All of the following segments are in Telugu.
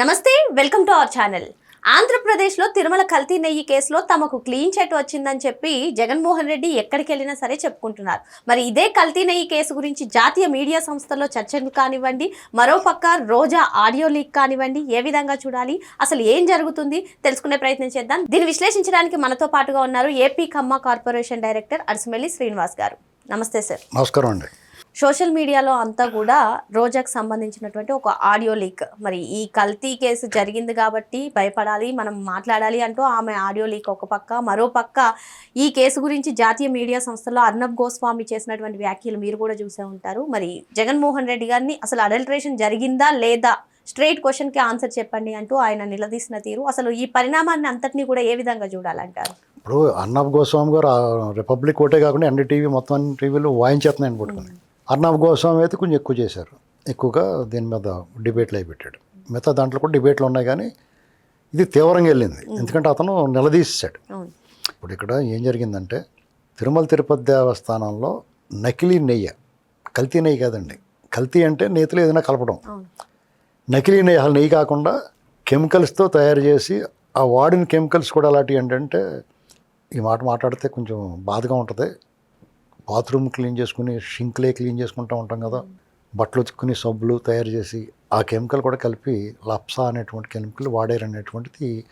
నమస్తే వెల్కమ్ టు అవర్ ఛానల్. ఆంధ్రప్రదేశ్లో తిరుమల కల్తీ నెయ్యి కేసులో తమకు క్లీన్ చిట్ వచ్చిందని చెప్పి జగన్మోహన్ రెడ్డి ఎక్కడికి వెళ్ళినా సరే చెప్పుకుంటున్నారు. మరి ఇదే కల్తీ నెయ్యి కేసు గురించి జాతీయ మీడియా సంస్థల్లో చర్చలు కానివ్వండి మరోపక్క రోజా ఆడియో లీక్ కానివ్వండి ఏ విధంగా చూడాలి అసలు ఏం జరుగుతుంది తెలుసుకునే ప్రయత్నం చేద్దాం. దీన్ని విశ్లేషించడానికి మనతో పాటుగా ఉన్నారు AP Kamma corporation director Arasamelli Srinivas గారు. నమస్తే సార్. నమస్కారం అండి. సోషల్ మీడియాలో అంతా కూడా రోజాకు సంబంధించినటువంటి ఒక ఆడియో లీక్. మరి ఈ కల్తీ కేసు జరిగింది కాబట్టి భయపడాలి మనం మాట్లాడాలి అంటూ ఆమె ఆడియో లీక్ ఒక పక్క మరో పక్క ఈ కేసు గురించి జాతీయ మీడియా సంస్థల్లో అర్నబ్ గోస్వామి చేసినటువంటి వ్యాఖ్యలు మీరు కూడా చూసే ఉంటారు. మరి జగన్మోహన్ రెడ్డి గారిని అసలు అడల్ట్రేషన్ జరిగిందా లేదా? స్ట్రైట్ క్వశ్చన్కి ఆన్సర్ చెప్పండి అంటూ ఆయన నిలదీసిన తీరు. అసలు ఈ పరిణామాన్ని అంతటినీ కూడా ఏ విధంగా చూడాలంటారు? ఇప్పుడు అర్ణబ్ గోస్వామి గారు రిపబ్లిక్ ఒకటే కాకుండా అన్ని టీవీ మొత్తం టీవీలు వాయించేస్తున్నాయని పట్టుకుని అర్ణబ్ గోస్వామి అయితే కొంచెం ఎక్కువ చేశారు. ఎక్కువగా దీని మీద డిబేట్లు అయి పెట్టాడు. మిగతా దాంట్లో కూడా డిబేట్లు ఉన్నాయి కానీ ఇది తీవ్రంగా వెళ్ళింది. ఎందుకంటే అతను నిలదీసాడు ఇప్పుడు ఇక్కడ ఏం జరిగిందంటే తిరుమల తిరుపతి దేవస్థానంలో నకిలీ నెయ్యి కల్తీ నెయ్యి కాదండి. కల్తీ అంటే నేతిలో ఏదైనా కలపడం. నకిలీ నెయ్యి అసలు నెయ్యి కాకుండా కెమికల్స్తో తయారు చేసి ఆ వాడిన కెమికల్స్ కూడా అలాంటివి ఏంటంటే ఈ మాట మాట్లాడితే కొంచెం బాధగా ఉంటుంది. బాత్రూమ్ క్లీన్ చేసుకుని షింక్లే క్లీన్ చేసుకుంటూ ఉంటాం కదా. బట్టలు ఉతుక్కుని సబ్బులు తయారు చేసి ఆ కెమికల్ కూడా కలిపి లప్సా అనేటువంటి కెమికల్ వాడారు అనేటువంటిది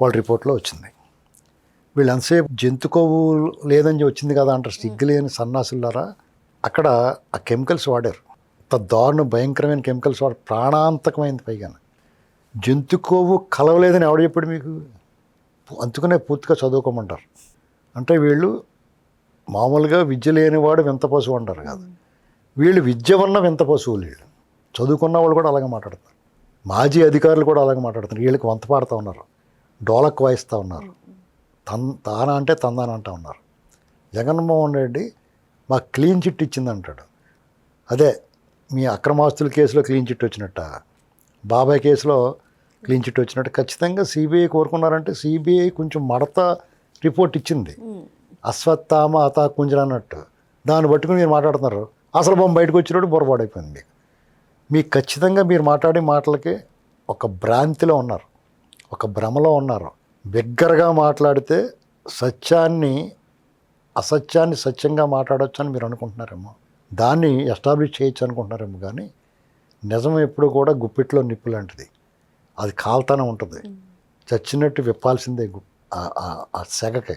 వాళ్ళ రిపోర్ట్లో వచ్చింది. వీళ్ళు ఎంతసేపు జంతు కొవ్వు లేదని వచ్చింది కదా అంటారు సిగ్గు లేని సన్నాసులారా. అక్కడ ఆ కెమికల్స్ వాడారు. దారుణ భయంకరమైన కెమికల్స్ వాడు ప్రాణాంతకమైంది పైగా జంతు కొవ్వు కలవలేదని ఎవడు చెప్పాడు మీకు? అందుకనే పూర్తిగా చదువుకోమంటారు. అంటే వీళ్ళు మామూలుగా విద్య లేనివాడు వింత పశువు అంటారు కాదు. వీళ్ళు విద్య వల్ల వింత పశువులు వీళ్ళు. చదువుకున్న వాళ్ళు కూడా అలాగే మాట్లాడతారు. మాజీ అధికారులు కూడా అలాగే మాట్లాడుతున్నారు. వీళ్ళకి వంత పాడుతూ ఉన్నారు. డోలక్ వాయిస్తూ ఉన్నారు. తన్ తాన అంటే తందాన అంటూ ఉన్నారు. జగన్మోహన్ రెడ్డి మాకు క్లీన్ చిట్ ఇచ్చింది అంటాడు. అదే మీ అక్రమాస్తుల కేసులో క్లీన్ చిట్ వచ్చినట్ట. బాబాయ్ కేసులో క్లీన్ చిట్ వచ్చినట్టు. ఖచ్చితంగా సిబిఐ కోరుకున్నారంటే సిబిఐ కొంచెం మడత రిపోర్ట్ ఇచ్చింది. అశ్వత్థామ అతా కుంజర అన్నట్టు. దాన్ని బట్టుకుని మీరు మాట్లాడుతున్నారు. అసలు బొమ్మ బయటకు వచ్చినప్పుడు బొరపాడైపోయింది మీకు. మీకు ఖచ్చితంగా మీరు మాట్లాడే మాటలకి ఒక భ్రాంతిలో ఉన్నారు. ఒక భ్రమలో ఉన్నారు. బిగ్గరగా మాట్లాడితే సత్యాన్ని అసత్యాన్ని సత్యంగా మాట్లాడొచ్చు అని మీరు అనుకుంటున్నారేమో. దాన్ని ఎస్టాబ్లిష్ చేయొచ్చు అనుకుంటున్నారేమో కానీ నిజం ఎప్పుడు కూడా గుప్పిట్లో నిప్పు లాంటిది. అది కాల్తానే ఉంటుంది. చచ్చినట్టు విప్పాల్సిందే ఆ సెగకి.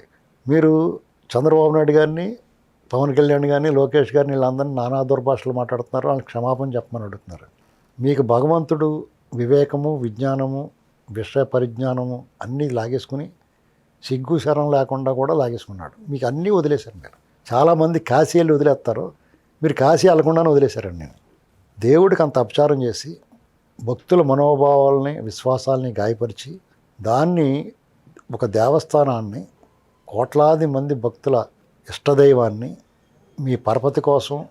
మీరు చంద్రబాబు నాయుడు గారిని పవన్ కళ్యాణ్ గారిని లోకేష్ గారిని వీళ్ళందరినీ నానా దుర్భాషలు మాట్లాడుతున్నారు. వాళ్ళకి క్షమాపణ చెప్పమని అడుగుతున్నారు. మీకు భగవంతుడు వివేకము విజ్ఞానము విషయ పరిజ్ఞానము అన్నీ లాగేసుకుని సిగ్గు శరం లేకుండా కూడా లాగేసుకున్నాడు. మీకు అన్నీ వదిలేశారు మీరు. చాలామంది కాశీ వెళ్ళి వదిలేస్తారు. మీరు కాశీ వెళ్ళకుండానే వదిలేశారండి నేను. దేవుడికి అంత అపచారం చేసి భక్తుల మనోభావాలని విశ్వాసాలని గాయపరిచి దాన్ని ఒక దేవస్థానాన్ని కోట్లాది మంది భక్తుల ఇష్టదైవాన్ని మీ పరపతి కోసం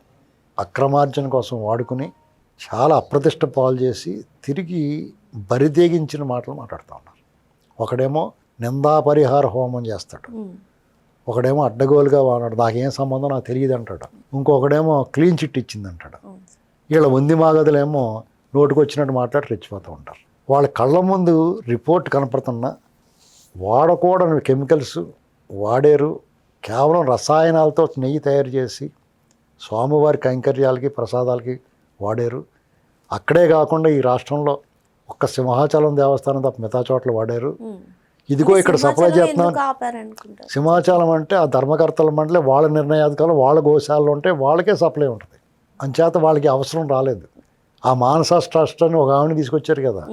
అక్రమార్జన కోసం వాడుకుని చాలా అప్రతిష్ట పాలు చేసి తిరిగి బరిదేగించిన మాటలు మాట్లాడుతూ ఉన్నారు. ఒకడేమో నిందా పరిహార హోమం చేస్తాడు. ఒకడేమో అడ్డగోలుగా వాడాడు నాకేం సంబంధం నాకు తెలియదు అంటాడు. ఇంకొకడేమో క్లీన్ చిట్ ఇచ్చింది అంటాడు. వీళ్ళ వంది మాగదులేమో నోటుకు వచ్చినట్టు మాట్లాడి రెచ్చిపోతూ ఉంటారు. వాళ్ళ కళ్ళ ముందు రిపోర్ట్ కనపడుతున్నా వాడకూడని కెమికల్స్ వాడారు. కేవలం రసాయనాలతో నెయ్యి తయారు చేసి స్వామివారి కైంకర్యాలకి ప్రసాదాలకి వాడారు. అక్కడే కాకుండా ఈ రాష్ట్రంలో ఒక్క సింహాచలం దేవస్థానం తప్ప మిగతా చోట్ల వాడారు. ఇదిగో ఇక్కడ సప్లై చేస్తున్నాం సింహాచలం అంటే ఆ ధర్మకర్తల మండలి వాళ్ళ నిర్ణయాధికారులు వాళ్ళ గోశాలలో ఉంటే వాళ్ళకే సప్లై ఉంటుంది. అంచేత వాళ్ళకి అవసరం రాలేదు. ఆ మానస ట్రస్ట్ అని ఒక ఆవిడని తీసుకొచ్చారు కదా.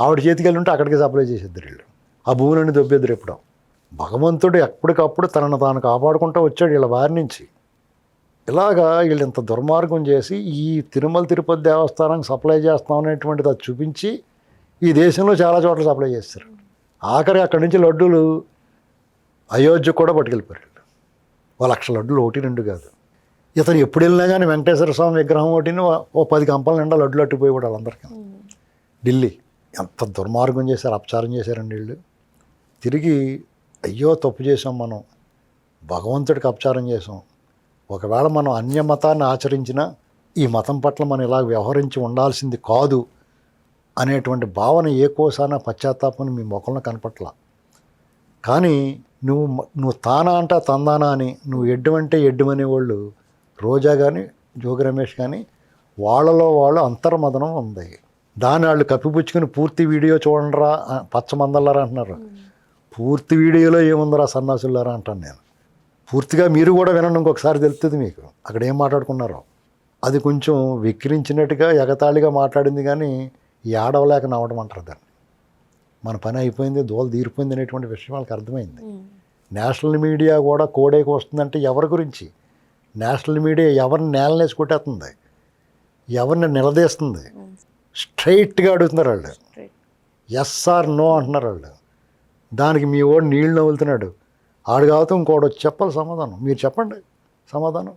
ఆవిడ చేతికి వెళ్ళి ఉంటే అక్కడికి సప్లై చేసేద్దరు వీళ్ళు. ఆ భూములన్నీ దొబ్బేద్దరు ఎప్పుడు. భగవంతుడు ఎప్పటికప్పుడు తనను తాను కాపాడుకుంటూ వచ్చాడు వీళ్ళ వారి నుంచి. ఇలాగా వీళ్ళు ఇంత దుర్మార్గం చేసి ఈ తిరుమల తిరుపతి దేవస్థానానికి సప్లై చేస్తాం అనేటువంటిది అది చూపించి ఈ దేశంలో చాలా చోట్ల సప్లై చేస్తారు. ఆఖరి అక్కడి నుంచి లడ్డూలు అయోధ్య కూడా పట్టుకెళ్ళిపోయారు వీళ్ళు. ఓ లక్ష లడ్డులు ఒకటి రెండు కాదు. ఇతను ఎప్పుడు వెళ్ళినా కానీ వెంకటేశ్వర స్వామి విగ్రహం ఒకటిని ఓ- పది కంపల నిండా లడ్డులు కూడా వాళ్ళందరికీ. ఢిల్లీ ఎంత దుర్మార్గం చేశారు అపచారం చేశారండి వీళ్ళు. తిరిగి అయ్యో తప్పు చేసాం మనం. భగవంతుడికి అపచారం చేసాం ఒకవేళ మనం అన్య మతాన్ని ఆచరించినా ఈ మతం పట్ల మనం ఇలా వ్యవహరించి ఉండాల్సింది కాదు అనేటువంటి భావన ఏ కోసాన పశ్చాత్తాపం మీ ముఖంలో కనపట్ల. కానీ నువ్వు నువ్వు తానా అంటా తందానా అని నువ్వు ఎడ్డు అంటే ఎడ్డు రోజా కానీ జోగి రమేష్ కానీ వాళ్ళలో వాళ్ళు అంతర్మదనం ఉంది. దాన్ని వాళ్ళు కప్పిపుచ్చుకుని పూర్తి వీడియో చూడండిరా పచ్చమందలరా అంటున్నారు. పూర్తి వీడియోలో ఏముందిరా సన్నాసులారా అంటాను నేను. పూర్తిగా మీరు కూడా వినండి ఇంకొకసారి తెలుస్తుంది మీకు. అక్కడ ఏం మాట్లాడుకున్నారో. అది కొంచెం వెక్కిరించినట్టుగా ఎగతాళిగా మాట్లాడింది కానీ ఈ ఆడవలేక నవ్వడం అంటారు దాన్ని. మన పని అయిపోయింది దోలు తీరిపోయింది అనేటువంటి విషయం వాళ్ళకి అర్థమైంది. నేషనల్ మీడియా కూడా కోడేకి వస్తుందంటే ఎవరి గురించి? నేషనల్ మీడియా ఎవరిని నేలనేసి కొట్టేస్తుంది? ఎవరిని నిలదీస్తుంది? స్ట్రైట్గా అడుగుతున్నారు వాళ్ళు. ఎస్ ఆర్ నో అంటున్నారు వాళ్ళు. దానికి మీ వాడు నీళ్ళు నవ్వులుతున్నాడు. ఆడు కావచ్చు ఇంకోటి చెప్పాలి సమాధానం. మీరు చెప్పండి సమాధానం.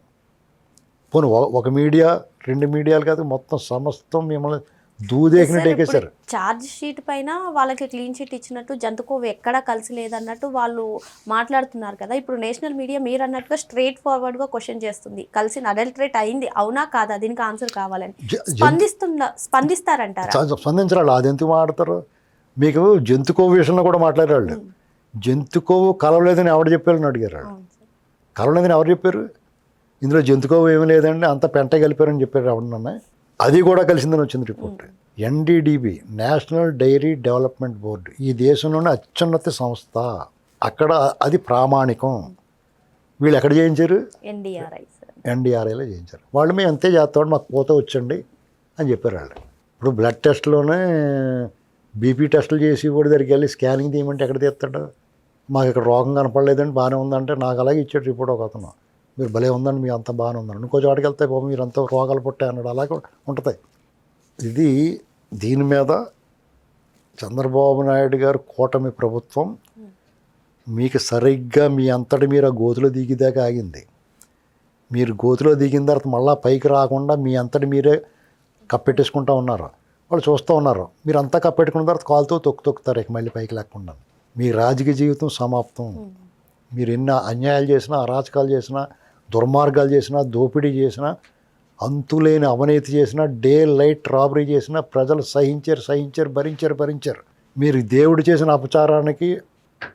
పోను ఒక మీడియా రెండు మీడియాలు కాదు మొత్తం సమస్తం మిమ్మల్ని దూదేకినట్టు ఎక్కేశారు చార్జ్ షీట్ పైన వాళ్ళకి క్లీన్ షీట్ ఇచ్చినట్టు జంతుకోవి ఎక్కడా కలిసి లేదన్నట్టు వాళ్ళు మాట్లాడుతున్నారు కదా. ఇప్పుడు నేషనల్ మీడియా మీరు అన్నట్టుగా స్ట్రైట్ ఫార్వర్డ్గా క్వశ్చన్ చేస్తుంది. కలిసి అడల్టరేట్ అయింది. అవునా కాదా? దీనికి ఆన్సర్ కావాలని. స్పందిస్తున్న స్పందిస్తారంటారా? స్ప- స్పందించరాళ్ళు. అది ఎందుకు మాట్లాడతారు? మీకు జంతుకోవు విషయంలో కూడా మాట్లాడారు జంతుకోవు కలవలేదని ఎవరు చెప్పారని అడిగారు వాళ్ళు. కలవలేదని ఎవరు చెప్పారు? ఇందులో జంతుకోవు ఏమీ లేదండి అంత పెంట కలిపారని చెప్పారు ఎవరన్నా అది కూడా కలిసిందని వచ్చింది report. NDDB national dairy development board ఈ దేశంలోనే అత్యున్నత సంస్థ. అక్కడ అది ప్రామాణికం. వీళ్ళు ఎక్కడ చేయించారు? ఎన్డీఆర్ఐ ఎన్డీఆర్ఐలో చేయించారు. వాళ్ళు మేము అంతే చేస్తాం మాకు పోత వచ్చండి అని చెప్పారు వాళ్ళు. ఇప్పుడు బ్లడ్ టెస్ట్లోనే బీపీ టెస్టులు చేసి కూడా దగ్గరికి వెళ్ళి స్కానింగ్ తీయమంటే ఎక్కడ తీస్తాడు? మాకు ఇక్కడ రోగం కనపడలేదండి బాగానే ఉందంటే నాకు అలాగే ఇచ్చాడు రిపోర్ట్ ఒక అతను. మీరు భలే ఉందండి మీ అంత బాగానే ఉందండి. ఇంకో చోటకి వెళ్తే బాబు మీరు అంత రోగాలు పుట్టాయి అన్నాడు. అలాగే ఉంటుంది. ఇది దీని మీద చంద్రబాబు నాయుడు గారు కూటమి ప్రభుత్వం మీకు సరిగ్గా మీ అంతటి మీరు ఆ గోతులో దిగిదాకా ఆగింది. మీరు గోతులో దిగిన తర్వాత మళ్ళీ పైకి రాకుండా మీ అంతటి మీరే కప్పెట్టేసుకుంటా ఉన్నారు. వాళ్ళు చూస్తూ ఉన్నారు. మీరు అంతా కప్పెట్టుకున్న తర్వాత కాలుతో తొక్కు తొక్కుతారు ఇక మళ్ళీ పైకి లేకుండా. మీ రాజకీయ జీవితం సమాప్తం. మీరు ఎన్ని అన్యాయాలు చేసినా అరాచకాలు చేసినా దుర్మార్గాలు చేసినా దోపిడీ చేసినా అంతులేని అవినీతి చేసినా డే లైట్ రాబరీ చేసినా ప్రజలు సహించారు సహించారు భరించారు భరించారు. మీరు దేవుడు చేసిన అపచారానికి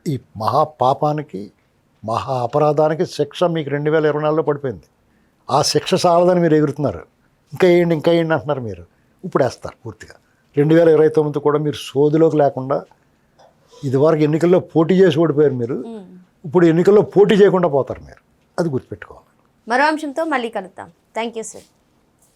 ఈ మహా పాపానికి మహా అపరాధానికి శిక్ష మీకు రెండు వేల ఇరవై నాలుగులో పడిపోయింది. ఆ శిక్ష సాలదని మీరు ఎగురుతున్నారు. ఇంకా వేయండి ఇంకా వేయండి అంటున్నారు మీరు. ఇప్పుడు వేస్తారు పూర్తిగా. రెండు వేల ఇరవై తొమ్మిది కూడా మీరు సోదిలోకి లేకుండా ఇదివరకు ఎన్నికల్లో పోటీ చేసి ఓడిపోయారు మీరు. ఇప్పుడు ఎన్నికల్లో పోటీ చేయకుండా పోతారు మీరు. అది గుర్తుపెట్టుకోవాలి. మరో అంశంతో మళ్ళీ కలుద్దాం. Thank you sir.